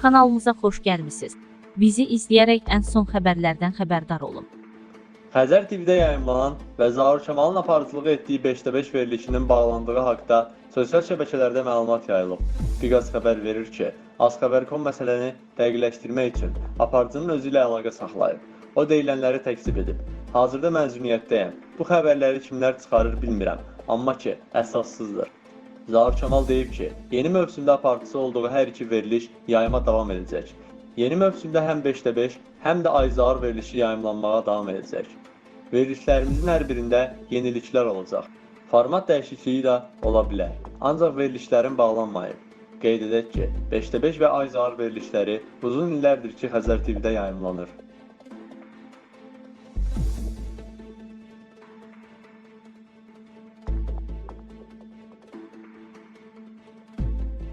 Kanalımıza xoş gəlmisiniz. Bizi izləyərək ən son xəbərlərdən xəbərdar olun. Xəzər TV-də yayımlanan və Zaur Kəmalın aparıcılığı etdiyi 5də 5 verilişinin bağlandığı haqda sosial şəbəkələrdə məlumat yayılıb. Biqaz xəbər verir ki, Azxəbər.com məsələni dəqiqləşdirmək üçün aparıcının özü ilə əlaqə saxlayıb. O deyilənləri təkzib edib. Hazırda məzuniyyətdəyəm. Bu xəbərləri kimlər çıxarır bilmirəm, amma ki, əsassızdır. Zaur Kəmal deyib ki, yeni mövsümdə aparıcısı olduğu hər iki veriliş yayıma davam edəcək. Yeni mövsümdə həm 5də 5, həm də Ayzar verilişi yayımlanmağa davam edəcək. Verilişlərimizin hər birində yeniliklər olacaq. Format dəyişikliyi də ola bilər. Ancaq verilişlərin bağlanmayıb. Qeyd edək ki, 5də 5 və Ayzar verilişləri uzun illərdir ki, Xəzər TV-də yayımlanır.